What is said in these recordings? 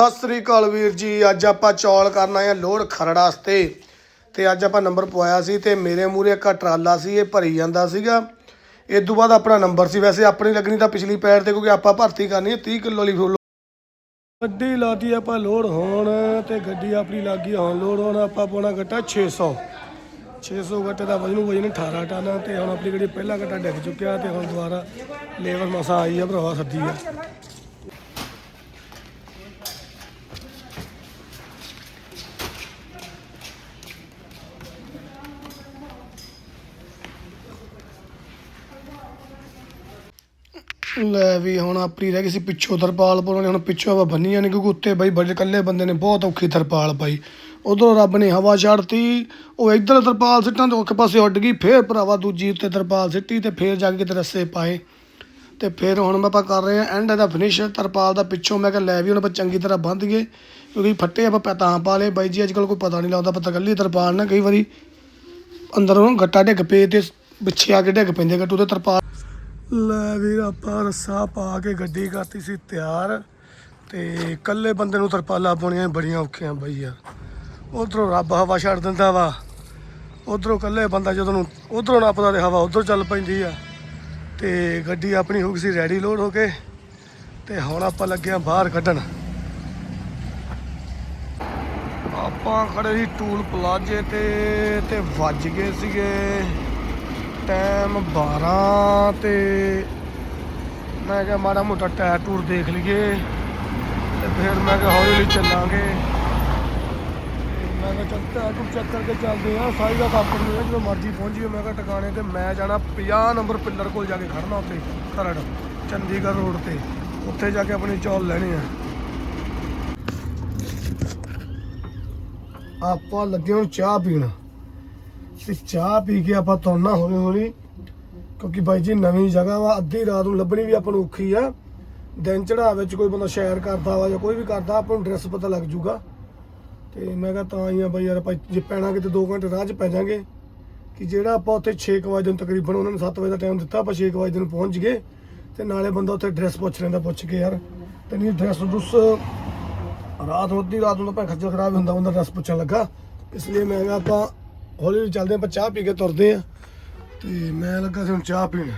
ਸਤਿ ਸ੍ਰੀ ਅਕਾਲ ਵੀਰ ਜੀ। ਅੱਜ ਆਪਾਂ ਚੌਲ ਕਰਨ ਆਏ ਆ ਲੋੜ ਖਰੜ ਵਾਸਤੇ। ਤੇ ਅੱਜ ਆਪਾਂ ਨੰਬਰ ਪਵਾਇਆ ਸੀ ਤੇ ਮੇਰੇ ਮੂਰੇ ਇੱਕ ਟਰਾਲਾ ਸੀ, ਇਹ ਭਰੀ ਜਾਂਦਾ ਸੀਗਾ। ਇਸ ਤੋਂ ਬਾਅਦ ਆਪਣਾ ਨੰਬਰ ਸੀ। ਵੈਸੇ ਆਪਣੀ ਲੱਗਣੀ ਤਾਂ ਪਿਛਲੀ ਪੈਰ ਤੇ, ਕਿਉਂਕਿ ਆਪਾਂ ਭਰਤੀ ਕਰਨੀ ਹੈ 30 ਕਿਲੋ ਲਈ ਫੁੱਲ। ਗੱਡੀ ਲਾਤੀ ਆਪਾਂ ਲੋਡ ਹੋਣ ਤੇ ਗੱਡੀ ਆਪਣੀ ਲੱਗੀ ਹੁਣ। ਲੋਡ ਹੋਣ ਆਪਾਂ ਪਾਉਣਾ ਗੱਟਾ 600 600 ਗੱਟੇ ਦਾ ਵਜਨ ਵਜਨ 18 ਟਨ ਆ ਤੇ ਹੁਣ ਆਪਣੀ ਗੱਡੀ ਪਹਿਲਾ ਗੱਟਾ ਡਿੱਗ ਚੁੱਕਿਆ ਤੇ ਹੁਣ ਦੁਬਾਰਾ ਲੇਬਰ ਮਸਾ ਆਈ ਆ ਭਰਾਵਾ, ਸੱਦੀ ਆ। ਲੈ ਵੀ ਹੁਣ ਆਪਣੀ ਰਹਿ ਗਈ ਸੀ ਪਿੱਛੋਂ ਤਰਪਾਲ ਪਾਉਣੀ ਹੁਣ ਪਿੱਛੋਂ ਆਪਾਂ ਬੰਨੀਆਂ ਨੇ, ਕਿਉਂਕਿ ਉੱਤੇ ਬਾਈ ਬੜੇ ਇਕੱਲੇ ਬੰਦੇ ਨੇ, ਬਹੁਤ ਔਖੀ ਤਰਪਾਲ ਪਾਈ ਉਧਰੋਂ ਰੱਬ ਨੇ ਹਵਾ ਛੱਡਤੀ, ਉਹ ਇੱਧਰ ਤਰਪਾਲ ਸਿੱਟਾਂ ਤੋਂ ਇੱਕ ਪਾਸੇ ਉੱਡ ਗਈ, ਫੇਰ ਭਰਾਵਾ ਦੂਜੀ ਉੱਤੇ ਤਰਪਾਲ ਸਿੱਟੀ ਤੇ ਫੇਰ ਜਾ ਕੇ ਕਿਤੇ ਰੱਸੇ ਪਾਏ। ਤੇ ਫਿਰ ਹੁਣ ਮੈਂ ਆਪਾਂ ਕਰ ਰਹੇ ਆ ਐਂਡ ਦਾ ਫਿਨਿਸ਼ ਤਰਪਾਲ ਦਾ ਪਿੱਛੋਂ ਮੈਂ ਕਿਹਾ ਲੈ ਵੀ ਹੁਣ ਆਪਾਂ ਚੰਗੀ ਤਰ੍ਹਾਂ ਬੰਦ ਗਏ, ਕਿਉਂਕਿ ਫੱਟੇ ਆਪਾਂ ਪੈ ਤਾਂ ਪਾ ਲਏ। ਬਾਈ ਜੀ ਅੱਜ ਕੱਲ ਕੋਈ ਪਤਾ ਨਹੀਂ ਲੱਗਦਾ ਪਤਾ ਕੱਲੀ ਤਰਪਾਲ ਨਾ ਕਈ ਵਾਰੀ। ਅੰਦਰੋਂ ਗੱਟਾ ਡਿੱਗ ਪਏ ਤੇ ਪਿੱਛੇ ਆ ਕੇ ਡਿੱਗ ਪੈਂਦੇ ਗੱਟੂ ਤੇ ਤਰਪਾਲ ਲੈ ਵੀਰ, ਆਪਾਂ ਰੱਸਾ ਪਾ ਕੇ ਗੱਡੀ ਕਰਤੀ ਸੀ ਤਿਆਰ ਤੇ ਇਕੱਲੇ ਬੰਦੇ ਨੂੰ ਤਰਪਾਲਾਂ ਪਾਉਣੀਆਂ ਬੜੀਆਂ ਔਖੀਆਂ ਬਈ ਯਾਰ। ਉਧਰੋਂ ਰੱਬ ਹਵਾ ਛੱਡ ਦਿੰਦਾ ਵਾ। ਉਧਰੋਂ ਇਕੱਲੇ ਬੰਦਾ ਜਦੋਂ ਨੂੰ ਉਧਰੋਂ ਨੱਪਦਾ ਤੇ ਹਵਾ ਉਧਰ ਚੱਲ ਪੈਂਦੀ ਆ। ਤੇ ਗੱਡੀ ਆਪਣੀ ਹੋ ਗਈ ਸੀ ਰੈਡੀ ਲੋਡ ਹੋ ਕੇ ਤੇ ਹੁਣ ਆਪਾਂ ਲੱਗੇ ਆ ਬਾਹਰ ਕੱਢਣ। ਆਪਾਂ ਖੜੇ ਸੀ ਟੂਲ ਪਲਾਜੇ ਤੇ ਤੇ ਵੱਜ ਗਏ ਸੀਗੇ। ਟਾਈਮ 12 ਤੇ ਮੈਂ ਕਿਹਾ ਮਾੜਾ ਮੋਟਾ ਟਾਇਰ ਟੂਰ ਦੇਖ ਲਈਏ ਤੇ ਫਿਰ ਮੈਂ ਕਿਹਾ ਹੌਲੀ ਹੌਲੀ ਚੱਲਾਂਗੇ। ਮੈਂ ਕਿਹਾ ਚੱਲ ਟਾਇਰ ਟੂਰ ਚੈੱਕ ਕਰਕੇ ਚੱਲਦੇ ਆ ਸਾਈ ਦਾ ਕਾਪਰ ਨੂੰ ਜਦੋਂ ਮਰਜ਼ੀ ਪਹੁੰਚੀਏ ਮੈਂ ਕਿਹਾ ਟਿਕਾਣੇ ਤੇ ਮੈਂ ਜਾਣਾ 50 ਨੰਬਰ ਪਿੱਲਰ ਕੋਲ ਜਾ ਕੇ ਖੜਨਾ ਉੱਥੇ, ਖਰੜ, ਚੰਡੀਗੜ੍ਹ ਰੋਡ ਤੇ। ਉੱਥੇ ਜਾ ਕੇ ਆਪਣੀ ਚੌਲ ਲੈਣੀ ਆ। ਆਪਾਂ ਲੱਗੇ ਹੁਣ ਚਾਹ ਪੀਣ। ਤੇ ਚਾਹ ਪੀ ਕੇ ਆਪਾਂ ਤੁਰਨਾ ਹੌਲੀ ਹੌਲੀ, ਕਿਉਂਕਿ ਬਾਈ ਜੀ ਨਵੀਂ ਜਗ੍ਹਾ ਵਾ, ਅੱਧੀ ਰਾਤ ਨੂੰ ਲੱਭਣੀ ਵੀ ਆਪਾਂ ਨੂੰ ਔਖੀ ਆ। ਦਿਨ ਚੜਾ ਵਿੱਚ ਕੋਈ ਬੰਦਾ ਸ਼ੇਅਰ ਕਰਦਾ ਵਾ ਜਾਂ ਕੋਈ ਵੀ ਕਰਦਾ, ਆਪਾਂ ਨੂੰ ਡਰੈਸ ਪਤਾ ਲੱਗ ਜੂਗਾ। ਤੇ ਮੈਂ ਕਿਹਾ ਤਾਂ ਹੀ ਆ ਬਾਈ ਯਾਰ ਆਪਾਂ ਜੇ ਪੈਣਾ ਕਿਤੇ 2 ਘੰਟੇ ਰਾਹ 'ਚ ਪੈ ਜਾਾਂਗੇ, ਕਿ ਜਿਹੜਾ ਆਪਾਂ ਉੱਥੇ 6 ਵਜੇ ਨੂੰ ਤਕਰੀਬਨ ਉਹਨਾਂ ਨੂੰ 7 ਵਜੇ ਦਾ ਟਾਈਮ ਦਿੱਤਾ, ਆਪਾਂ 6 ਵਜੇ ਨੂੰ ਪਹੁੰਚ ਗਏ। ਤੇ ਨਾਲੇ ਬੰਦਾ ਉੱਥੇ ਡਰੈਸ ਪੁੱਛ ਲੈਂਦਾ, ਪੁੱਛ ਕੇ ਯਾਰ, ਤੇ ਨਹੀਂ ਡਰੈਸ ਦੁੱਸ ਰਾਤ ਨੂੰ ਅੱਧੀ ਰਾਤ ਨੂੰ ਤਾਂ ਭਾਵੇਂ ਖੱਜਲ ਖਰਾਬ ਹੁੰਦਾ, ਬੰਦਾ ਡਰੈਸ ਪੁੱਛਣ ਲੱਗਾ। ਇਸ ਲਈ ਮੈਂ ਕਿਹਾ ਆਪਾਂ ਹੌਲੀ ਹੌਲੀ ਚੱਲਦੇ ਆਪਾਂ ਚਾਹ ਪੀ ਕੇ ਤੁਰਦੇ ਆ ਤੇ ਮੈਂ ਲੱਗਾ ਸੀ ਹੁਣ ਚਾਹ ਪੀਣ।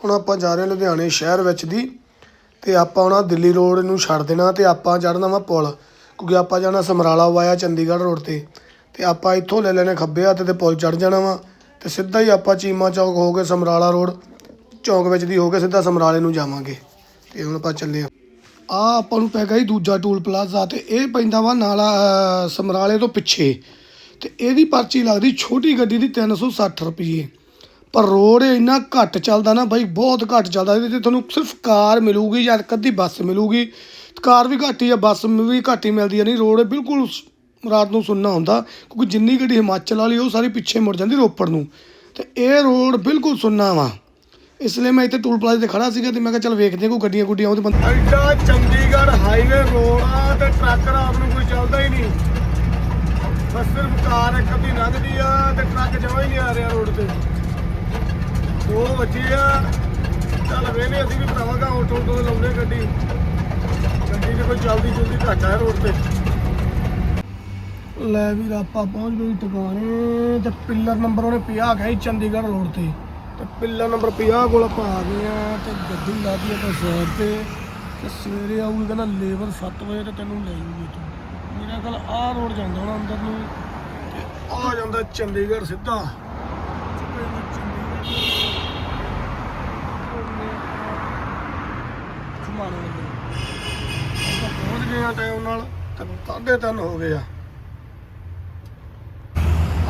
ਹੁਣ ਆਪਾਂ ਜਾ ਰਹੇ ਹਾਂ ਲੁਧਿਆਣੇ ਸ਼ਹਿਰ ਵਿੱਚ ਦੀ, ਤੇ ਆਪਾਂ ਆਉਣਾ ਦਿੱਲੀ ਰੋਡ ਨੂੰ ਛੱਡ ਦੇਣਾ ਤੇ ਆਪਾਂ ਚੜ੍ਹਨਾ ਵਾ ਪੁਲ, ਕਿਉਂਕਿ ਆਪਾਂ ਜਾਣਾ ਸਮਰਾਲਾ ਵਾਇਆ ਚੰਡੀਗੜ੍ਹ ਰੋਡ ਤੇ। ਤੇ ਆਪਾਂ ਇੱਥੋਂ ਲੈ ਲੈਣੇ ਖੱਬੇ ਹੱਥ ਤੇ ਪੁਲ ਚੜ੍ਹ ਜਾਣਾ ਵਾ, ਤੇ ਸਿੱਧਾ ਹੀ ਆਪਾਂ ਚੀਮਾ ਚੌਕ ਹੋ ਕੇ ਸਮਰਾਲਾ ਰੋਡ ਚੌਂਕ ਵਿੱਚ ਦੀ ਹੋ ਕੇ ਸਿੱਧਾ ਸਮਰਾਲੇ ਨੂੰ ਜਾਵਾਂਗੇ। ਤੇ ਹੁਣ ਆਪਾਂ ਚੱਲੇ ਆ ਆ ਆਪਾਂ ਨੂੰ ਪੈ ਗਿਆ ਜੀ ਦੂਜਾ ਟੂਲ ਪਲਾਜ਼ਾ ਤੇ ਇਹ ਪੈਂਦਾ ਵਾ ਨਾਲਾ ਸਮਰਾਲੇ ਤੋਂ ਪਿੱਛੇ। ਤੇ ਇਹਦੀ ਪਰਚੀ ਲੱਗਦੀ ਛੋਟੀ ਗੱਡੀ ਦੀ 360 ਰੁਪਏ ਪਰ ਰੋਡ ਇੰਨਾ ਘੱਟ ਚੱਲਦਾ ਨਾ ਬਾਈ, ਬਹੁਤ ਘੱਟ ਚੱਲਦਾ। ਇਹਦੇ ਤੇ ਤੁਹਾਨੂੰ ਸਿਰਫ ਕਾਰ ਮਿਲੂਗੀ ਜਾਂ ਇੱਕ ਅੱਧੀ ਬੱਸ ਮਿਲੂਗੀ। ਕਾਰ ਵੀ ਘੱਟ ਹੀ ਆ, ਬੱਸ ਵੀ ਘੱਟ ਹੀ ਮਿਲਦੀ ਆ। ਨਹੀਂ, ਰੋਡ ਬਿਲਕੁਲ ਰਾਤ ਨੂੰ ਸੁੰਨਾ ਹੁੰਦਾ, ਕਿਉਂਕਿ ਜਿੰਨੀ ਗੱਡੀ ਹਿਮਾਚਲ ਵਾਲੀ, ਉਹ ਸਾਰੀ ਪਿੱਛੇ ਮੁੜ ਜਾਂਦੀ ਰੋਪੜ ਨੂੰ। ਤੇ ਇਹ ਰੋਡ ਬਿਲਕੁਲ ਸੁੰਨਾ ਵਾ। ਇਸ ਲਈ ਮੈਂ ਇੱਥੇ ਟੂਲ ਪਲਾਜ਼ੇ ਤੇ ਖੜਾ ਸੀਗਾ ਤੇ ਮੈਂ ਕਿਹਾ ਚੱਲ ਵੇਖਦੇ ਕੋਈ ਗੱਡੀਆਂ ਗੁੱਡੀਆਂ ਉਹਦੇ ਬੰਦੇ ਐਡਾ ਚੰਡੀਗੜ੍ਹ ਹਾਈਵੇ ਰੋਡ ਆ ਤੇ ਟਰੱਕ ਰਾਤ ਨੂੰ ਕੋਈ ਚੱਲਦਾ ਹੀ ਨਹੀਂ। ਬਸ ਸਿਰਫ ਕਾਰ ਇੱਕ ਅੱਧੀ ਲੰਘਦੀ ਆ ਤੇ ਟਰੱਕ ਜਮਾ ਹੀ ਨਹੀਂ ਆ ਰਿਹਾ ਰੋਡ ਤੇ। ਦੋ ਵੱਜੇ ਆ। ਚੱਲ ਵੇਲੇ ਅਸੀਂ ਵੀ ਭਰਾਵਾਂਗਾ ਆਟੋ ਤੋਂ ਲਾਉਨੇ ਗੱਡੀ। ਗੱਡੀ 'ਚ ਕੋਈ ਚੱਲਦੀ ਜੁਲਦੀ ਘੱਟ ਆ ਰੋਡ ਤੇ। ਲੈ ਵੀ ਆਪਾਂ ਪਹੁੰਚ ਗਏ ਟਿਕਾਣੇ ਤੇ ਪਿੱਲਰ ਨੰਬਰ ਉਹਨੇ ਪਿਆ ਗਿਆ ਚੰਡੀਗੜ੍ਹ ਰੋਡ ਤੇ। ਤੇ ਪਿੱਲਾ ਨੰਬਰ 50 ਕੋਲ ਆਪਾਂ ਆ ਗਏ ਆ ਤੇ ਗੱਡੀ ਲਾ ਦਿੱਤੀ ਆਪਾਂ ਸਾਈਡ ਤੇ ਤੇ ਸਵੇਰੇ ਆਊਗੀ ਕਹਿੰਦਾ ਲੇਬਰ 7 ਵਜੇ ਤੇ ਤੈਨੂੰ ਲੈ ਜੂਗੀ ਤੂੰ ਮੇਰਾ ਖਿਆਲ ਆਹ ਰੋਡ ਜਾਂਦਾ ਹੁਣ ਅੰਦਰ ਨੂੰ। ਤੇ ਆ ਜਾਂਦਾ ਚੰਡੀਗੜ੍ਹ ਸਿੱਧਾ। ਖਮਾਣੋ ਪਹੁੰਚ ਗਏ ਆ ਟਾਈਮ ਨਾਲ ਤੇ ਸਾਢੇ ਤਿੰਨ ਹੋ ਗਏ ਆ।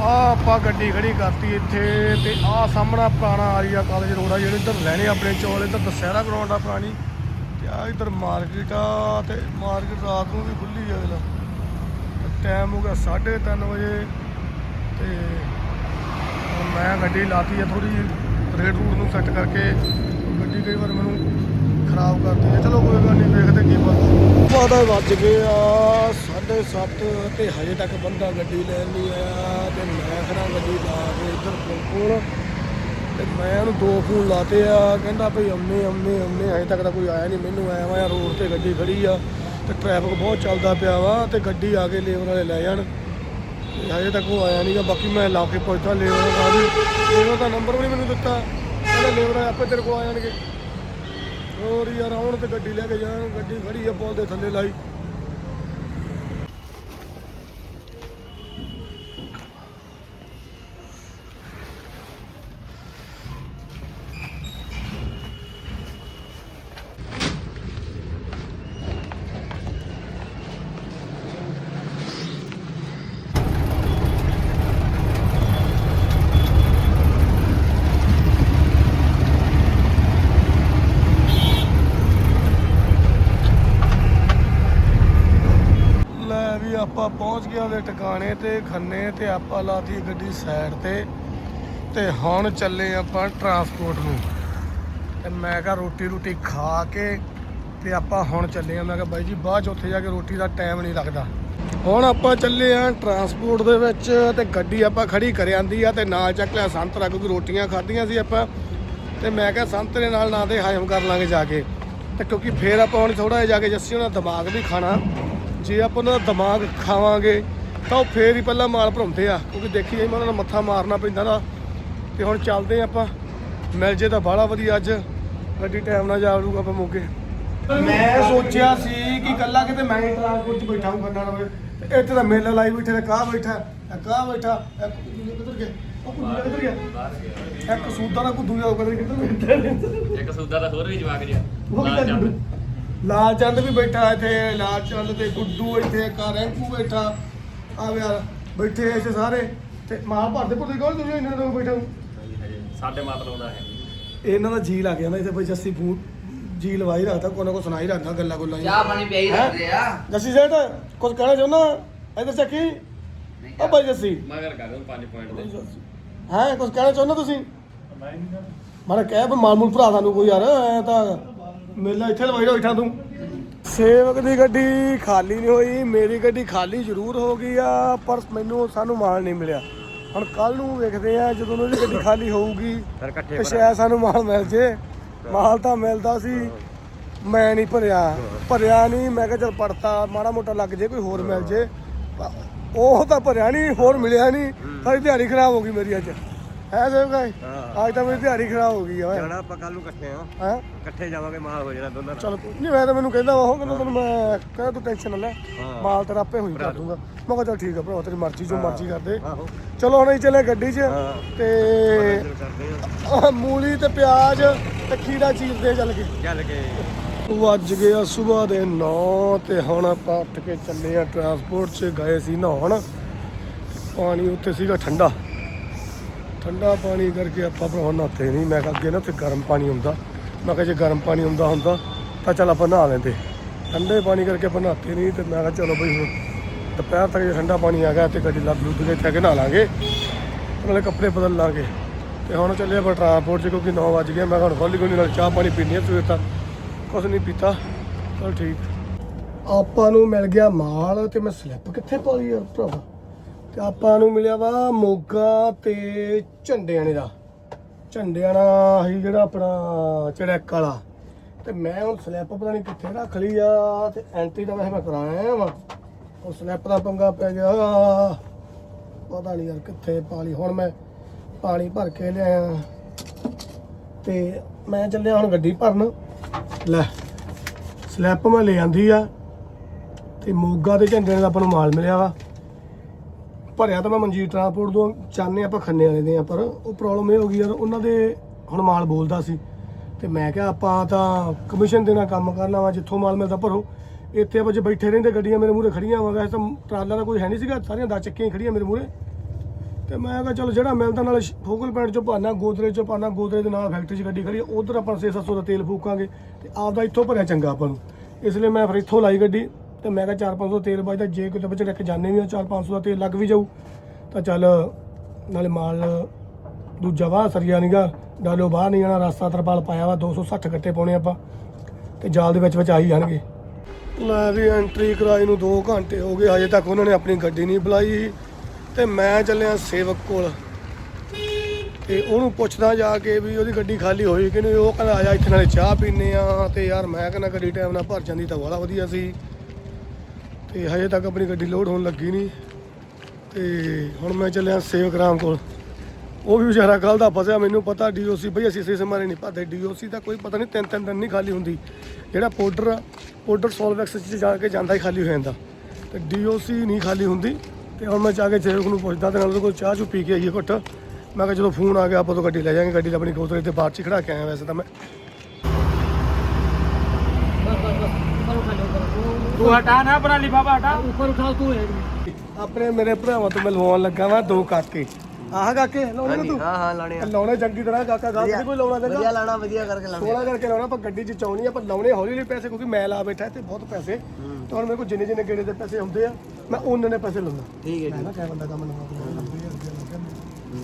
ਆ ਆਪਾਂ ਗੱਡੀ ਖੜੀ ਕਰਤੀ ਇੱਥੇ ਤੇ ਆ ਸਾਹਮਣਾ ਪੁਰਾਣਾ ਆਰੀਆ ਕਾਲਜ ਰੋਡ ਆ, ਜਿਹੜੇ ਇੱਧਰ ਲੈਣੇ ਆਪਣੇ ਚੌਲ, ਇੱਧਰ ਦਸਹਿਰਾ ਗਰਾਊਂਡ ਆ ਪੁਰਾਣੀ। ਤੇ ਆ ਇੱਧਰ ਮਾਰਕੀਟ ਆ ਤੇ ਮਾਰਕੀਟ ਰਾਤ ਨੂੰ ਵੀ ਖੁੱਲੀ ਆ ਇਹਦਾ ਟਾਈਮ ਹੋ ਗਿਆ 3:30 ਵਜੇ ਤੇ ਮੈਂ ਗੱਡੀ ਲਾਤੀ ਆ ਥੋੜੀ ਰੇਡ ਰੂਟ ਨੂੰ ਸੈੱਟ ਕਰਕੇ, ਗੱਡੀ ਕਈ ਵਾਰ ਮੈਨੂੰ ਖਰਾਬ ਕਰਦੀ ਹੈ ਚਲੋ ਕੋਈ ਗੱਲ ਨਹੀਂ ਵੇਖਦੇ ਕੀ ਬਣਦਾ। ਪਤਾ ਵੱਜ ਗਏ ਆ 7:30 ਤੇ ਹਜੇ ਤੱਕ ਬੰਦਾ ਗੱਡੀ ਲੈਣ ਨਹੀਂ ਆਇਆ ਤੇ ਮੈਂ ਖੜਾ ਗੱਡੀ ਲਾ ਕੇ ਇੱਧਰ ਕੋਲ ਤੇ ਮੈਂ ਉਹਨੂੰ ਦੋ ਫੋਨ ਲਾਤੇ ਆ, ਕਹਿੰਦਾ ਭਈ ਅੰਮੇ ਅੰਮੇ ਅੰਮੇ, ਹਜੇ ਤੱਕ ਤਾਂ ਕੋਈ ਆਇਆ ਨਹੀਂ, ਮੈਨੂੰ ਆਇਆ ਵਾ ਰੋਡ ਤੇ ਗੱਡੀ ਖੜੀ ਆ ਤੇ ਟ੍ਰੈਫਿਕ ਬਹੁਤ ਚੱਲਦਾ ਪਿਆ ਵਾ ਤੇ ਗੱਡੀ ਆ ਕੇ ਲੇਬਰ ਵਾਲੇ ਲੈ ਜਾਣ। ਹਜੇ ਤੱਕ ਉਹ ਆਇਆ ਨਹੀਂਗਾ ਬਾਕੀ ਮੈਂ ਲਾ ਕੇ ਪੁੱਛਦਾ ਲੇਬਰ ਦਾ ਲੇਬਰ ਦਾ ਨੰਬਰ ਵੀ ਨਹੀਂ ਮੈਨੂੰ ਦਿੱਤਾ। ਕਹਿੰਦਾ ਲੇਬਰ ਆਪੇ ਤੇਰੇ ਕੋਲ ਆ ਜਾਣਗੇ। ਹੋਰ ਯਾਰ ਆਉਣ ਤੇ ਗੱਡੀ ਲੈ ਕੇ ਜਾਣ, ਗੱਡੀ ਖੜੀ ਆ, ਪੁਲ ਦੇ ਥੱਲੇ ਲਾਈ ਲੈ ਵੀ ਆਪਾਂ ਪਹੁੰਚ ਗਏ ਟਿਕਾਣੇ ਤੇ ਖੰਨੇ ਤੇ ਆਪਾਂ ਲਾਤੀ ਗੱਡੀ ਸਾਈਡ ਤੇ ਤੇ ਹੁਣ ਚੱਲੇ ਆਪਾਂ ਟਰਾਂਸਪੋਰਟ ਨੂੰ। ਤੇ ਮੈਂ ਕਿਹਾ ਰੋਟੀ ਰੋਟੀ ਖਾ ਕੇ ਤੇ ਆਪਾਂ ਹੁਣ ਚੱਲੇ ਆ ਮੈਂ ਕਿਹਾ ਬਾਈ ਜੀ, ਬਾਅਦ ਚ ਉੱਥੇ ਜਾ ਕੇ ਰੋਟੀ ਦਾ ਟਾਈਮ ਨਹੀਂ ਲੱਗਦਾ। ਹੁਣ ਆਪਾਂ ਚੱਲੇ ਆ ਟਰਾਂਸਪੋਰਟ ਦੇ ਵਿੱਚ ਤੇ ਗੱਡੀ ਆਪਾਂ ਖੜੀ ਕਰ ਆਂਦੀ ਆ ਤੇ ਨਾਲ ਚੱਕ ਲਿਆ ਸੰਤਰਾ ਕਿਉਂਕਿ ਰੋਟੀਆਂ ਖਾਧੀਆਂ ਸੀ ਆਪਾਂ। ਤੇ ਮੈਂ ਕਿਹਾ ਸੰਤਰੇ ਨਾਲ ਨਾ ਤੇ ਹਾਜ਼ਮ ਕਰ ਲਾਂਗੇ ਜਾ ਕੇ। ਤੇ ਕਿਉਂਕਿ ਫੇਰ ਆਪਾਂ ਹੁਣ ਥੋੜਾ ਜਿਹਾ ਜਾ ਕੇ ਜੱਸੀ ਉਹਨਾਂ ਦਾ ਦਿਮਾਗ ਵੀ ਖਾਣਾ। ਜੇ ਆਪਾਂ ਉਹਨਾਂ ਦਾ ਦਿਮਾਗ ਖਾਵਾਂਗੇ ਤਾਂ ਉਹ ਫੇਰ ਹੀ ਪਹਿਲਾਂ ਮਾਲ ਭਰਾਉਂਦੇ ਆ। ਕਿਉਂਕਿ ਦੇਖੀ ਜਾਈ ਮੈਂ ਉਹਨਾਂ ਦਾ ਮੱਥਾ ਮਾਰਨਾ ਪੈਂਦਾ ਨਾ। ਤੇ ਹੁਣ ਚੱਲਦੇ ਆ ਆਪਾਂ। ਮਿਲ ਜੇ ਤਾਂ ਬਾਹਲਾ ਵਧੀਆ ਅੱਜ। ਗੱਡੀ ਟਾਈਮ ਨਾਲ ਜਾ ਲੂਗਾ ਆਪਾਂ ਮੋਗੇ। ਮੈਂ ਸੋਚਿਆ ਸੀ ਕਿ ਕੱਲਾ ਕਿਤੇ ਮੈਂ ਟਰਾਂਸਪੋਰਟ 'ਚ ਬੈਠਾ ਹਾਂ ਰਵੇ ਤੇ ਇੱਥੇ ਤਾਂ ਮੇਲਾ ਲਾਈ ਬੈਠੇ ਨੇ ਕਾਹ ਬੈਠਾ ਕਾਹ ਬੈਠਾ ਕਿੱਧਰ ਗਿਆ? ਉਹ ਕਿੱਧਰ ਗਿਆ? ਇੱਕ ਸੂਦਾ ਦਾ ਕੁੱਦੂ ਜਾ ਕਿੱਧਰ ਬੈਠਾ ਇੱਕ ਸੌਦਾ ਦਾ ਹੋਰ ਵੀ ਜਵਾਕ ਜਿਆ ਉਹ ਲਾਲ ਚੰਦ ਵੀ ਬੈਠਾ ਇੱਥੇ ਲਾਲ ਚੰਦ ਤੇ ਗੁੱਡੂ ਇੱਥੇ ਕਾ ਰੈਂਕੂ ਬੈਠਾ। ਆ ਯਾਰ ਬੈਠੇ ਇੱਥੇ ਸਾਰੇ। ਤੇ ਮਾਲ ਭਰਦੇ ਭਰਦੇ ਕੌਣ ਤੁਸੀਂ ਇਹਨਾਂ ਨੂੰ ਬੈਠਾ? ਸਾਡੇ ਮਤਲਬ ਦਾ ਹੈ। ਇਹਨਾਂ ਦਾ ਜੀ ਲੱਗ ਜਾਂਦਾ ਇੱਥੇ ਬਈ ਜੱਸੀ ਫੂਡ ਜੀ ਲਵਾਈ ਰੱਖਦਾ ਕੋਈ ਨਾ ਕੋਈ ਸੁਣਾਈ ਰੱਖਦਾ ਗੱਲਾਂ ਗੁੱਲਾਂ। ਚਾਹ ਪਾਣੀ ਪਿਆਈ? ਰੱਖਦੇ ਆ। ਜੱਸੀ ਸੇਠ ਕੁਝ ਕਹਿਣਾ ਚਾਹੁੰਦਾ? ਇੱਧਰ ਚੱਕੀ। ਓ ਬਾਈ ਜੱਸੀ। ਮਗਰ ਕਰ ਦੂੰ 5 ਪੁਆਇੰਟ ਦੇ। ਹੈ ਕੁਝ ਕਹਿਣਾ ਚਾਹੁੰਦਾ ਤੁਸੀਂ? ਮਾਰਾ ਕਹਿ ਵੀ ਮਾਲਮੂਲ ਭਰਾ ਸਾਨੂੰ ਕੋਈ ਯਾਰ ਐ ਤਾਂ ਮੇਲਾ ਇੱਥੇ ਲਵਾਈ ਬੈਠਾ ਤੂੰ। ਸੇਵਕ ਦੀ ਗੱਡੀ ਖਾਲੀ ਨਹੀਂ ਹੋਈ ਮੇਰੀ ਗੱਡੀ ਖਾਲੀ ਜ਼ਰੂਰ ਹੋ ਗਈ ਆ ਪਰ ਮੈਨੂੰ ਸਾਨੂੰ ਮਾਲ ਨਹੀਂ ਮਿਲਿਆ। ਹੁਣ ਕੱਲ ਨੂੰ ਵੇਖਦੇ ਆ ਜਦੋਂ ਉਹਦੀ ਗੱਡੀ ਖਾਲੀ ਹੋਊਗੀ ਫਿਰ ਇਕੱਠੇ ਤੇ ਸ਼ਾਇਦ ਸਾਨੂੰ ਮਾਲ ਮਿਲ ਜੇ। ਮਾਲ ਤਾਂ ਮਿਲਦਾ ਸੀ ਮੈਂ ਨਹੀਂ ਭਰਿਆ। ਭਰਿਆ ਨਹੀਂ ਮੈਂ ਕਿਹਾ ਚਲ ਪੜਤਾ ਮਾੜਾ ਮੋਟਾ ਲੱਗ ਜੇ ਕੋਈ ਹੋਰ ਮਿਲ ਜੇ। ਉਹ ਤਾਂ ਭਰਿਆ ਨਹੀਂ ਹੋਰ ਮਿਲਿਆ ਨਹੀਂ ਸਾਰੀ ਦਿਹਾੜੀ ਖਰਾਬ ਹੋ ਗਈ ਮੇਰੀ ਅੱਜ। ਹੈ ਸੇਵਕ ਹਾਂ। ਅੱਜ ਤਾਂ ਮੇਰੀ ਦਿਹਾੜੀ ਖਰਾਬ ਹੋ ਗਈ ਓਏ। ਜਾਣਾ ਆਪਾਂ ਕੱਲ ਨੂੰ ਇਕੱਠੇ ਆ ਹੈ? ਇਕੱਠੇ ਜਾਵਾਂਗੇ ਮਾਲ ਹੋ ਜਾਣਾ ਦੋਨਾਂ ਚਲ ਨਹੀਂ ਮੈਂ ਤਾਂ ਮੈਨੂੰ ਕਹਿੰਦਾ ਵਾ ਉਹ ਕਹਿੰਦਾ ਤੈਨੂੰ ਮੈਂ ਕਹਿੰਦਾ ਤੂੰ ਟੈਨਸ਼ਨ ਨਾ ਲੈ। ਹਾਂ। ਮਾਲ ਤੇਰਾ ਆਪੇ ਹੋਈ ਕਰ ਦੂੰਗਾ। ਮੈਂ ਕਿਹਾ ਚਲ ਠੀਕ ਆ ਭਰਾ ਤੇਰੀ ਮਰਜ਼ੀ ਜੋ ਮਰਜ਼ੀ ਕਰ ਦੇ। ਆਹੋ। ਚਲੋ ਹੁਣ ਅਸੀਂ ਚੱਲੇ ਗੱਡੀ 'ਚ ਹਾਂ। ਤੇ ਕਰਦੇ ਆ। ਆਹ ਮੂਲੀ ਤੇ ਪਿਆਜ਼ ਤੇ ਖੀਰਾ ਚੀਰਦੇ ਚੱਲ ਗਏ ਚੱਲ ਕੇ। ਵੱਜ ਗਿਆ ਸਵੇਰ ਦੇ 9 ਤੇ ਹੁਣ ਆਪਾਂ ਉੱਠ ਕੇ ਚੱਲੇ ਆ ਟਰਾਂਸਪੋਰਟ 'ਚ। ਗਏ ਸੀ ਨਹਾਉਣ। ਪਾਣੀ ਉੱਤੇ ਸੀਗਾ ਠੰਡਾ। ਠੰਡਾ ਪਾਣੀ ਕਰਕੇ ਆਪਾਂ ਭਰਾ ਨਹਾਤੇ ਨਹੀਂ ਮੈਂ ਕਿਹਾ ਅੱਗੇ ਨਾ ਉੱਥੇ ਗਰਮ ਪਾਣੀ ਹੁੰਦਾ। ਮੈਂ ਕਿਹਾ ਜੇ ਗਰਮ ਪਾਣੀ ਹੁੰਦਾ ਹੁੰਦਾ, ਤਾਂ ਚੱਲ ਆਪਾਂ ਨਹਾ ਲੈਂਦੇ। ਠੰਡੇ ਪਾਣੀ ਕਰਕੇ ਆਪਾਂ ਨਹਾਤੇ ਨਹੀਂ ਤੇ ਮੈਂ ਕਿਹਾ ਚਲੋ ਬਈ ਹੁਣ ਦੁਪਹਿਰ ਤੱਕ ਜੇ ਠੰਡਾ ਪਾਣੀ ਆ ਗਿਆ ਤੇ ਗੱਡੀ ਲੱਗ ਲੁੱਦ ਕੇ ਇੱਥੇ ਆ ਕੇ ਨਹਾ ਲਾਂਗੇ। ਨਾਲੇ ਕੱਪੜੇ ਬਦਲ ਲਾਂਗੇ। ਤੇ ਹੁਣ ਚੱਲੇ ਆਪਾਂ ਟਰਾਂਸਪੋਰਟ 'ਚ ਕਿਉਂਕਿ 9 ਵਜ ਗਏ, ਮੈਂ ਹੁਣ ਹੌਲੀ ਹੌਲੀ ਨਾਲ ਚਾਹ ਪਾਣੀ ਪੀਣੀ ਹੈ ਸਵੇਰ ਤੱਕ ਕੁਛ ਨਹੀਂ ਪੀਤਾ, ਚਲ ਠੀਕ। ਆਪਾਂ ਨੂੰ ਮਿਲ ਗਿਆ ਮਾਲ ਤੇ ਮੈਂ ਸਲਿੱਪ ਕਿੱਥੇ ਪਾ ਲਈ ਯਾਰ ਭਰਾਵਾ? ਤੇ ਆਪਾਂ ਨੂੰ ਮਿਲਿਆ ਵਾ ਮੋਗਾ ਤੇ ਝੰਡਿਆਣੇ ਦਾ। ਝੰਡਿਆਣਾ ਹੀ ਜਿਹੜਾ ਆਪਣਾ ਚੜੈਕ ਵਾਲਾ। ਤੇ ਮੈਂ ਹੁਣ ਸਲਿੱਪ ਪਤਾ ਨਹੀਂ ਕਿੱਥੇ ਰੱਖ ਲਈ ਆ ਤੇ ਐਂਟੀ ਦਾ ਵੈਸੇ ਮੈਂ ਕਰਾਇਆ ਵਾ। ਉਹ ਸਲਿੱਪ ਦਾ ਪੰਗਾ ਪੈ ਗਿਆ। ਪਤਾ ਨਹੀਂ ਯਾਰ ਕਿੱਥੇ ਪਾ ਲਈ ਹੁਣ ਮੈਂ ਪਾਣੀ ਭਰ ਕੇ ਲਿਆਇਆ। ਤੇ ਮੈਂ ਚੱਲਿਆ ਹੁਣ ਗੱਡੀ ਭਰਨ। ਲੈ ਸਲਿੱਪ ਮੈਂ ਲੈ ਆਂਦੀ ਆ। ਤੇ ਮੋਗਾ ਤੇ ਝੰਡੇ ਦਾ ਆਪਾਂ ਨੂੰ ਮਾਲ ਮਿਲਿਆ ਵਾ। ਭਰਿਆ ਤਾਂ ਮੈਂ ਮਨਜੀਤ ਟਰਾਂਸਪੋਰਟ ਤੋਂ ਚਾਹਨੇ ਆਪਾਂ ਖੰਨੇ ਵਾਲੇ ਦੇ ਆ ਪਰ ਉਹ ਪ੍ਰੋਬਲਮ ਇਹ ਹੋ ਗਈ ਯਾਰ, ਉਹਨਾਂ ਦੇ ਹੁਣ ਮਾਲ ਬੋਲਦਾ ਸੀ। ਤੇ ਮੈਂ ਕਿਹਾ ਆਪਾਂ ਤਾਂ ਕਮਿਸ਼ਨ ਦੇ ਨਾਲ ਕੰਮ ਕਰਨਾ ਵਾ ਜਿੱਥੋਂ ਮਾਲ ਮਿਲਦਾ ਭਰੋ। ਇੱਥੇ ਆਪਾਂ ਜੇ ਬੈਠੇ ਰਹਿੰਦੇ, ਗੱਡੀਆਂ ਮੇਰੇ ਮੂਹਰੇ ਖੜੀਆਂ ਵਾ, ਵੈਸੇ ਤਾਂ ਟਰਾਲਾ ਦਾ ਕੋਈ ਹੈ ਨਹੀਂ ਸੀਗਾ, ਸਾਰੀਆਂ ਦਸ ਚੱਕੀਆਂ ਹੀ ਖੜੀਆਂ ਮੇਰੇ ਮੂਹਰੇ। ਤੇ ਮੈਂ ਕਿਹਾ ਚਲੋ ਜਿਹੜਾ ਮਿਲਦਾ ਨਾਲ ਫੋਕਲ ਪੁਆਇੰਟ ਚੋਂ ਪਾਣਾ ਗੋਦਰੇ ਚੋਂ ਪਾਣਾ ਗੋਦਰੇ ਦੇ ਨਾਲ ਫੈਕਟਰੀ 'ਚ ਗੱਡੀ ਖੜੀ ਉਧਰ ਆਪਾਂ 6-700 ਦਾ ਤੇਲ ਫੂਕਾਂਗੇ ਤੇ ਆਪਦਾ ਇੱਥੋਂ ਭਰਿਆ ਚੰਗਾ ਆਪਾਂ ਨੂੰ। ਇਸ ਲਈ ਮੈਂ ਫਿਰ ਇੱਥੋਂ ਲਾਈ ਗੱਡੀ। ਤੇ ਮੈਂ ਕਿਹਾ 4-500 ਤੇਲ ਬਚਦਾ ਜੇ ਕਿਤੇ ਵਿੱਚ ਰੱਖ ਜਾਂਦੇ ਵੀ ਆ 4-500 ਦਾ ਤੇਲ ਲੱਗ ਵੀ ਜਾਊ, ਤਾਂ ਚੱਲ ਨਾਲੇ ਮਾਲ ਦੂਜਾ ਵਾਹ ਸਰੀਆ ਨੀਗਾ ਡਾਲੋ ਬਾਹਰ ਨਹੀਂ ਜਾਣਾ ਰਸਤਾ ਤਰਪਾਲ ਪਾਇਆ ਵਾ 260 ਗੱਟੇ ਪਾਉਣੇ ਆਪਾਂ, ਤੇ ਜਾਲ ਦੇ ਵਿੱਚ ਵਿੱਚ ਆਈ ਜਾਣਗੇ। ਲੈ ਵੀ ਐਂਟਰੀ ਕਰਾਈ ਨੂੰ 2 ਘੰਟੇ ਹੋ ਗਏ, ਹਜੇ ਤੱਕ ਉਹਨਾਂ ਨੇ ਆਪਣੀ ਗੱਡੀ ਨਹੀਂ ਬੁਲਾਈ ਤੇ ਮੈਂ ਚੱਲਿਆ ਸੇਵਕ ਕੋਲ। ਤੇ ਉਹਨੂੰ ਪੁੱਛਦਾ ਜਾ ਕੇ ਵੀ ਉਹਦੀ ਗੱਡੀ ਖਾਲੀ ਹੋਈ ਕਿ ਨਹੀਂ, ਉਹ ਕਹਿੰਦਾ, ਆਇਆ ਇੱਥੇ ਨਾਲੇ ਚਾਹ ਪੀਨੇ ਆ, ਤੇ ਯਾਰ ਮੈਂ ਕਹਿੰਦਾ, ਗੱਡੀ ਟਾਈਮ ਨਾਲ ਭਰ ਜਾਂਦੀ ਤਾਂ ਬੜਾ ਵਧੀਆ ਸੀ। ਤੇ ਹਜੇ ਤੱਕ ਆਪਣੀ ਗੱਡੀ ਲੋਡ ਹੋਣ ਲੱਗੀ ਨਹੀਂ। ਤੇ ਹੁਣ ਮੈਂ ਚੱਲਿਆ ਸੇਵਕ ਰਾਮ ਕੋਲ। ਉਹ ਵੀ ਵਿਚਾਰਾ ਕੱਲ ਦਾ ਫਸਿਆ, ਮੈਨੂੰ ਪਤਾ ਡੀਓਸੀ ਬਈ ਅਸੀਂ ਇਸੇ ਮਾਰੇ ਨਹੀਂ ਭਰਦੇ ਡੀਓਸੀ ਦਾ ਕੋਈ ਪਤਾ ਨਹੀਂ ਤਿੰਨ ਤਿੰਨ ਦਿਨ ਨਹੀਂ ਖਾਲੀ ਹੁੰਦੀ। ਜਿਹੜਾ ਪਾਊਡਰ ਆ ਪਾਊਡਰ ਸੋਲਵੈਕਸ ਚ ਜਾ ਕੇ ਜਾਂਦਾ ਹੀ ਖਾਲੀ ਹੋ ਜਾਂਦਾ। ਤੇ ਡੀਓਸੀ ਨਹੀਂ ਖਾਲੀ ਹੁੰਦੀ। ਤੇ ਹੁਣ ਮੈਂ ਜਾ ਕੇ ਸੇਵਕ ਨੂੰ ਪੁੱਛਦਾ, ਤੇ ਨਾਲ ਉਹਦੇ ਕੋਲ ਚਾਹ ਚੂ ਪੀ ਕੇ ਆਈਏ ਘੁੱਟ। ਮੈਂ ਕਿਹਾ ਜਦੋਂ ਫੋਨ ਆ ਗਿਆ, ਆਪਾਂ ਤੋਂ ਗੱਡੀ ਲੈ ਜਾਾਂਗੇ ਗੱਡੀ ਤਾਂ ਆਪਣੀ ਕੋਤਰੇ ਤੇ ਬਾਹਰ ਚ ਖੜਾ ਕੇ ਆਇਆ ਵੈਸੇ ਤਾਂ ਮੈਂ। ਤੂੰ ਹਟਾ ਨਾ ਬਣਾ ਲਿਫਾਫਾ ਹਟਾ। ਉੱਪਰ ਉਠਾ ਤੂੰ ਆਪਣੇ ਮੇਰੇ ਭਰਾਵਾਂ ਤੋਂ ਮਿਲਵਾਉਣ ਲੱਗਾ ਵਾ ਦੋ ਕਾਕੇ। ਆਹ ਕਾਕੇ ਲਾਉਣੇ ਤੂੰ? ਹਾਂ ਹਾਂ ਲਾਉਣੇ ਲਾਉਣੇ ਚੰਗੀ ਤਰ੍ਹਾਂ ਕਾਕਾ ਗਾਹ ਨਹੀਂ ਕੋਈ ਲਾਉਣਾ ਚਾਹੀਦਾ ਵਧੀਆ ਲਾਣਾ ਵਧੀਆ ਕਰਕੇ ਲਾਉਣਾ ਥੋੜਾ ਕਰਕੇ ਲਾਉਣਾ ਪਰ ਗੱਡੀ ਚ ਚਾਉਣੀ ਆ ਪਰ ਲਾਉਣੇ ਹੌਲੀ ਹੌਲੀ ਪੈਸੇ ਕਿਉਂਕਿ ਮੈਂ ਲਾ ਬੈਠਾ ਤੇ ਬਹੁਤ ਪੈਸੇ। ਤਾਂ ਮੇਰੇ ਕੋਲ ਜਿੰਨੇ ਜਿੰਨੇ ਗੇੜੇ ਦੇ ਪੈਸੇ ਹੁੰਦੇ ਆ ਮੈਂ ਉਹਨਾਂ ਨੇ ਪੈਸੇ ਲਾਉਂਦਾ ਠੀਕ ਹੈ ਠੀਕ ਹੈ ਕਹਿ ਬੰਦਾ ਕੰਮ ਲਾਉਂਦਾ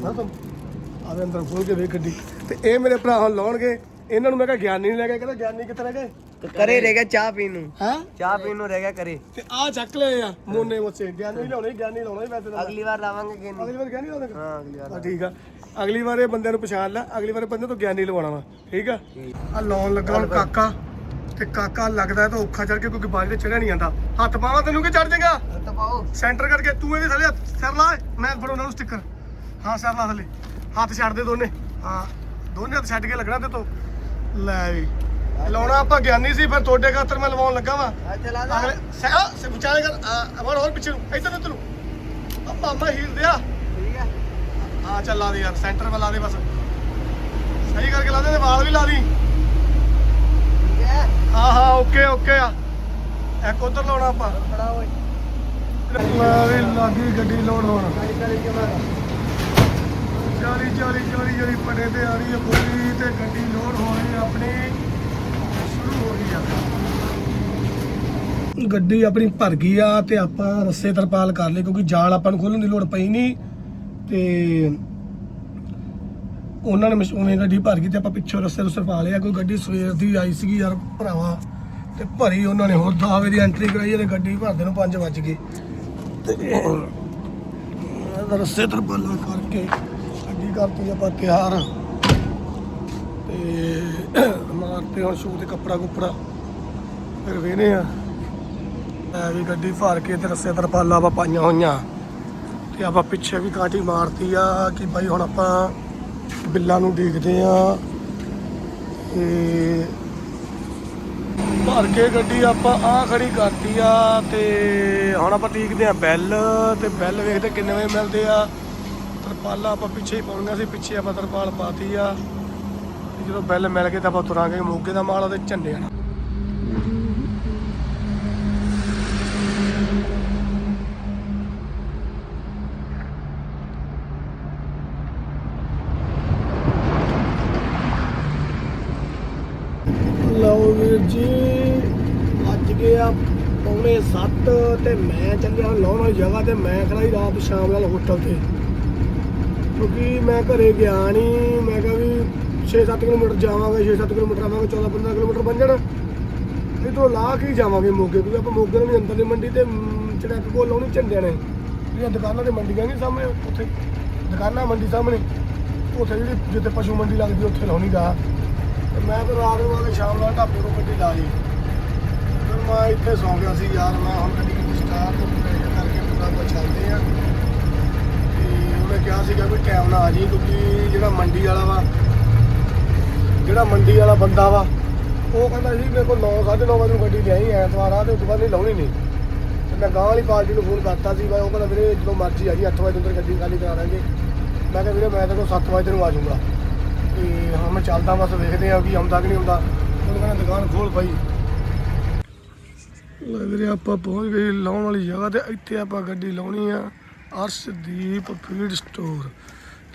ਨਾ ਤੁਮ ਆਵੇ ਅੰਦਰ ਖੋਲ ਕੇ ਵੇਖ ਗੱਡੀ। ਤੇ ਇਹ ਮੇਰੇ ਭਰਾ ਹੁਣ ਲਾਉਣਗੇ। ਇਹਨਾਂ ਨੂੰ ਮੈਂ ਕਿਹਾ ਗਿਆਨੀ ਨਹੀਂ ਲੈ ਕੇ ਕਹਿੰਦਾ ਗਿਆਨੀ ਕਿੱਥੇ ਰਹਿ ਗਏ? ਕਰੇ ਰਹਿ ਗਿਆ ਚਾਹ ਪੀਣ ਨੂੰ। ਹੈ? ਚਾਹ ਪੀਣ ਨੂੰ ਰਹਿ ਗਿਆ ਕਰੇ ਤੇ ਆ ਚੱਕ ਲਏ ਆ ਮੋਨੇ ਮੋਸੇ ਗਿਆਨੀ ਲਾਉਣੇ ਗਿਆਨੀ ਲਾਉਣਾ ਹੀ ਵੈਸੇ ਤਾਂ ਅਗਲੀ ਵਾਰ ਲਾਵਾਂਗੇ ਕਿ ਅਗਲੀ ਵਾਰ ਗਿਆਨੀ ਲਾਉਣਾ ਹਾਂ ਅਗਲੀ ਵਾਰ ਠੀਕ ਆ। ਅਗਲੀ ਵਾਰ ਇਹ ਬੰਦਿਆਂ ਨੂੰ ਪਛਾਣ ਲੈ ਅਗਲੀ ਵਾਰ ਬੰਦੇ ਤੋਂ ਗਿਆਨੀ ਲਵਾਉਣਾ ਵਾ ਠੀਕ ਆ? ਆ ਲਾਉਣ ਲੱਗਾ ਹੁਣ ਕਾਕਾ ਤੇ ਕਾਕਾ ਲੱਗਦਾ ਤਾਂ ਔਖਾ ਚੜ ਕੇ ਕਿਉਂਕਿ ਬਾਜ ਤੇ ਚੜਿਆ ਨਹੀਂ ਜਾਂਦਾ। ਹੱਥ ਪਾਵਾਂ ਤੈਨੂੰ ਕਿ ਚੜ ਜਾਏਗਾ? ਤਾਂ ਪਾਓ। ਸੈਂਟਰ ਕਰਕੇ ਤੂੰ ਇਹਦੇ ਥੱਲੇ ਹੱਥ- ਸਿਰ ਲਾ ਮੈਂ ਫੜਾਉਣਾ ਨੂੰ ਸਟicker ਹਾਂ ਸਿਰ ਲਾ ਥੱਲੇ। ਹੱਥ ਛੱਡ ਦੇ ਦੋਨੇ। ਹਾਂ ਦੋਨੇ ਹੱਥ ਛੱਡ ਕੇ ਲੱਗਣਾ ਤੇ ਤੋਂ। ਲੈ ਵੀ। ਲਾਉਣਾ ਆਪਾਂ ਗਿਆਨੀ ਸੀ ਫਿਰ ਤੁਹਾਡੇ ਖਾਤਰ ਮੈਂ ਲਵਾਉਣ ਲੱਗਾ ਵਾ। ਚਲਾ ਅਗਲੇ ਸੈ ਸੇ ਵਿਚਾਲੇ ਕਰ ਆ ਵੜ ਹੋਰ ਪਿੱਛੇ ਨੂੰ ਇੱਧਰ ਨੂੰ। ਤੈਨੂੰ ਆ ਮਾਮਾ ਹੀਲ ਦਿਆ। ਠੀਕ ਹੈ ਹਾਂ ਚੱਲ ਲਾ ਦੇ ਯਾਰ ਸੈਂਟਰ 'ਤੇ ਲਾ ਦੇ ਬਸ। ਸਹੀ ਕਰਕੇ ਲਾ ਦੇ ਤੇ ਵਾਲ ਵੀ ਲਾ ਦੀ। ਠੀਕ ਹੈ ਹਾਂ ਹਾਂ ਓਕੇ ਓਕੇ ਆ। ਇੱਕ ਉਧਰ ਲਾਉਣਾ ਆਪਾਂ। ਫੜਾ ਓਏ ਮੈਂ ਵੀ ਲੱਗੀ ਗੱਡੀ ਲੋਡ ਹੋਣ। ਚਾਲੀ ਚਾਲੀ ਚਾਲੀ ਜਿਹੜੀ ਪੜੇ ਤੇ ਆ ਰਹੀ ਹੈ ਪੂਰੀ ਤੇ ਗੱਡੀ ਲੋਡ ਹੋਣੀ ਆਪਣੀ। ਗੱਡੀ ਆਪਣੀ ਭਰ ਗਈ ਆ ਤੇ ਆਪਾਂ ਰੱਸੇ ਤਰਪਾਲ ਕਰ ਲਏ ਕਿਉਂਕਿ ਜਾਲ ਆਪਾਂ ਨੂੰ ਖੋਲਣ ਦੀ ਲੋੜ ਪਈ ਨਹੀਂ ਤੇ ਉਹਨਾਂ ਨੇ ਉਵੇਂ ਗੱਡੀ ਭਰ ਗਈ ਤੇ ਆਪਾਂ ਪਿੱਛੋਂ ਰੱਸੇ ਰੁੱਸੇ ਪਾ ਲਿਆ ਕੋਈ ਗੱਡੀ ਸਵੇਰ ਦੀ ਆਈ ਸੀਗੀ ਯਾਰ ਭਰਾਵਾ ਤੇ ਭਰੀ ਉਹਨਾਂ ਨੇ ਹੋਰ 10 ਵਜੇ ਦੀ ਐਂਟਰੀ ਕਰਾਈ ਤੇ ਗੱਡੀ ਭਰਦੇ ਨੂੰ 5 ਵੱਜ ਗਏ ਤੇ ਇਹਦਾ ਰੱਸੇ ਤਰਪਾਲਾਂ ਕਰਕੇ ਗੱਡੀ ਕਰਤੀ ਆਪਾਂ ਤਿਆਰ। ਤੇ ਮਾਰਤੇ ਹੁਣ ਸ਼ੂ ਤੇ ਕੱਪੜਾ ਕੁਪੜਾ। ਫਿਰ ਵੇਨੇ ਆ। ਐ ਵੀ ਗੱਡੀ ਭਰ ਕੇ ਤੇ ਰੱਸੇ ਤਰਪਾਲਾਂ ਆਪਾਂ ਪਾਈਆਂ ਹੋਈਆਂ। ਤੇ ਆਪਾਂ ਪਿੱਛੇ ਵੀ ਕਾਟੀ ਮਾਰਤੀ ਆ ਕਿ ਬਾਈ ਹੁਣ ਆਪਾਂ ਬਿੱਲਾਂ ਨੂੰ ਦੇਖਦੇ ਆ। ਤੇ ਭਰ ਕੇ ਗੱਡੀ ਆਪਾਂ ਆ ਖੜੀ ਕਰਤੀ ਆ ਤੇ ਹੁਣ ਆਪਾਂ ਦੇਖਦੇ ਆ ਬੈਲ। ਤੇ ਬੈਲ ਵੇਖਦੇ ਕਿੰਨੇ ਵਜੇ ਮਿਲਦੇ ਆ। ਤਰਪਾਲਾਂ ਆਪਾਂ ਪਿੱਛੇ ਹੀ ਪਾਉਣੀਆਂ ਸੀ, ਪਿੱਛੇ ਆਪਾਂ ਤਰਪਾਲ ਪਾਤੀ ਆ। ਤੇ ਜਦੋਂ ਬੈਲ ਮਿਲ ਗਏ ਤਾਂ ਆਪਾਂ ਤੁਰਾਂਗੇ ਮੋਗੇ ਦਾ ਮਾਲ ਉਹਦੇ ਝੰਡੇ ਵਾਲਾ ਲਓ ਵੀਰ ਜੀ, ਅੱਜ ਗਿਆ ਪੌਣੇ 7 ਤੇ ਮੈਂ ਚੱਲਿਆ ਲਾਉਣ ਵਾਲੀ ਜਗ੍ਹਾ ਤੇ ਮੈਂ ਖੜਾ ਰਾਤ ਸ਼ਾਮ ਨਾਲ ਹੋਟਲ ਤੇ। ਕਿਉਂਕਿ ਮੈਂ ਘਰੇ ਗਿਆ ਨਹੀਂ ਮੈਂ ਕਿਹਾ ਵੀ 6-7 ਕਿਲੋਮੀਟਰ ਜਾਵਾਂਗੇ 6-7 ਕਿਲੋਮੀਟਰ ਆਵਾਂਗੇ 14-15 ਕਿਲੋਮੀਟਰ ਬਣ ਜਾਣਾ। ਇਧਰੋਂ ਲਾ ਕੇ ਹੀ ਜਾਵਾਂਗੇ ਮੋਗੇ ਕਿਉਂਕਿ ਆਪਾਂ ਮੋਗੇ ਨੂੰ ਅੰਦਰਲੀ ਮੰਡੀ ਤੇ ਮ, ਚੜੈਕ ਕੋਲ ਲਾਉਣੀ ਝੰਡਿਆਂ ਨੇ। ਜਿਹੜੀਆਂ ਦੁਕਾਨਾਂ ਤੇ ਮੰਡੀਆਂ ਨਹੀਂ ਸਾਹਮਣੇ ਉੱਥੇ ਦੁਕਾਨਾਂ ਮੰਡੀ ਸਾਹਮਣੇ ਉੱਥੇ ਜਿਹੜੀ ਜਿੱਥੇ ਪਸ਼ੂ ਮੰਡੀ ਲੱਗਦੀ ਉੱਥੇ ਲਾਉਣੀ ਗਾ। ਤੇ ਮੈਂ ਤਾਂ ਰਾਤ ਨੂੰ ਆ ਕੇ ਸ਼ਾਮ ਨਾਲ ਢਾਬੇ ਤੋਂ ਗੱਡੀ ਲਾ ਲਈ। ਫਿਰ ਮੈਂ ਇੱਥੇ ਸੌਂ ਗਿਆ ਸੀ ਯਾਰ ਮੈਂ ਹੁਣ ਗੱਡੀ ਕਿਤੇ ਸਟਾਰਟ ਕਰਕੇ ਪੂਰਾ ਕੁਝ ਚੱਲਦੇ ਆ ਤੇ ਉਹਨੇ ਕਿਹਾ ਸੀਗਾ ਵੀ ਟਾਈਮ ਨਾਲ ਆ ਜੀ ਕਿਉਂਕਿ ਜਿਹੜਾ ਮੰਡੀ ਵਾਲਾ ਵਾ ਜਿਹੜਾ ਮੰਡੀ ਵਾਲਾ ਬੰਦਾ ਵਾ, ਉਹ ਕਹਿੰਦਾ ਸੀ ਮੇਰੇ ਕੋਲ 9:30 ਵਜੇ ਨੂੰ ਗੱਡੀ ਲਿਆਈ ਐਤਵਾਰ ਆ ਤੇ ਉਸ ਤੋਂ ਬਾਅਦ ਨਹੀਂ ਲਾਉਣੀ ਨਹੀਂ ਤੇ ਮੈਂ ਗਾਂ ਵਾਲੀ ਪਾਰਟੀ ਨੂੰ ਫੋਨ ਕਰਤਾ ਸੀ ਬਾਈ ਉਹ ਕਹਿੰਦਾ ਵੀਰੇ ਜਦੋਂ ਮਰਜ਼ੀ ਆ ਜੀ 8 ਵਜੇ ਅੰਦਰ ਗੱਡੀ ਖਾਲੀ ਕਰਾ ਦਾਂਗੇ। ਮੈਂ ਕਿਹਾ ਵੀਰੇ ਮੈਂ ਤੇ ਕੋਲ 7 ਵਜੇ ਨੂੰ ਆ ਜਾਊਂਗਾ। ਤੇ ਹਾਂ, ਮੈਂ ਚੱਲਦਾ, ਬਸ ਵੇਖਦੇ ਆ ਕਿ ਆਉਂਦਾ ਕਿ ਨਹੀਂ ਆਉਂਦਾ। ਉਹਨੂੰ ਕਹਿੰਦਾ ਦੁਕਾਨ ਖੋਲ ਭਾਈ ਲੈ ਵੀਰੇ, ਆਪਾਂ ਪਹੁੰਚ ਗਏ ਲਾਉਣ ਵਾਲੀ ਜਗ੍ਹਾ ਤੇ, ਇੱਥੇ ਆਪਾਂ ਗੱਡੀ ਲਾਉਣੀ ਆ ਅਰਸ਼ਦੀਪ ਫੀਡ ਸਟੋਰ।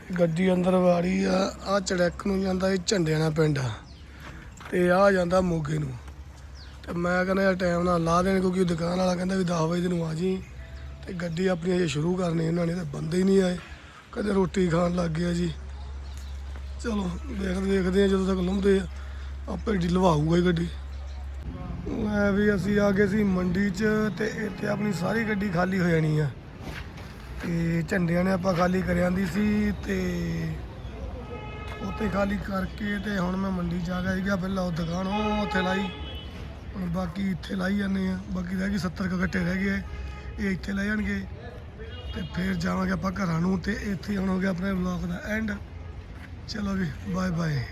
ਗੱਡੀ ਅੰਦਰ ਵਾੜੀ ਆ ਆ ਚੜੈਕ ਨੂੰ ਜਾਂਦਾ ਇਹ ਝੰਡਿਆਣਾ ਪਿੰਡ ਆ, ਤੇ ਆ ਜਾਂਦਾ ਮੋਗੇ ਨੂੰ। ਤੇ ਮੈਂ ਕਹਿੰਦਾ ਯਾਰ ਟਾਈਮ ਨਾਲ ਲਾ ਦੇਣ, ਕਿਉਂਕਿ ਦੁਕਾਨ ਵਾਲਾ ਕਹਿੰਦਾ ਵੀ 10 ਵਜੇ ਨੂੰ ਆ ਜੀ ਤੇ ਗੱਡੀ ਆਪਣੀ ਅਜੇ ਸ਼ੁਰੂ ਕਰਨੀ ਇਹਨਾਂ ਨੇ ਤੇ ਬੰਦੇ ਹੀ ਨਹੀਂ ਆਏ। ਕਦੇ ਰੋਟੀ ਖਾਣ ਲੱਗ ਗਿਆ ਜੀ। ਚਲੋ, ਦੇਖਦੇ ਦੇਖਦੇ ਆ ਜਦੋਂ ਤੱਕ ਲਾਉਂਦੇ ਆ, ਆਪੇ ਢਿਲਵਾਊਗਾ ਹੀ ਗੱਡੀ। ਲੈ ਵੀ ਅਸੀਂ ਆ ਗਏ ਸੀ ਮੰਡੀ 'ਚ, ਤੇ ਇੱਥੇ ਆਪਣੀ ਸਾਰੀ ਗੱਡੀ ਖਾਲੀ ਹੋ ਜਾਣੀ ਆ। ਤੇ ਝੰਡਿਆਂ ਨੇ ਆਪਾਂ ਖਾਲੀ ਕਰ ਆਂਦੀ ਸੀ ਤੇ ਉੱਥੇ ਖਾਲੀ ਕਰਕੇ ਤੇ ਹੁਣ ਮੈਂ ਮੰਡੀ ਜਾ ਕੇ ਗਿਆ, ਪਹਿਲਾਂ ਉਹ ਦੁਕਾਨ ਉਹ ਉੱਥੇ ਲਾਈ, ਹੁਣ ਬਾਕੀ ਇੱਥੇ ਲਾਈ ਜਾਂਦੇ ਆ। ਬਾਕੀ ਰਹਿ ਗਈ 70 ਕੁ ਗੱਟੇ ਰਹਿ ਗਏ, ਇਹ ਇੱਥੇ ਲੈ ਜਾਣਗੇ ਤੇ ਫਿਰ ਜਾਵਾਂਗੇ ਆਪਾਂ ਘਰਾਂ ਨੂੰ ਤੇ ਇੱਥੇ ਹੁਣ ਹੋ ਗਿਆ ਆਪਣੇ ਵਲੌਗ ਦਾ ਐਂਡ ਚਲੋ ਵੀ ਬਾਏ ਬਾਏ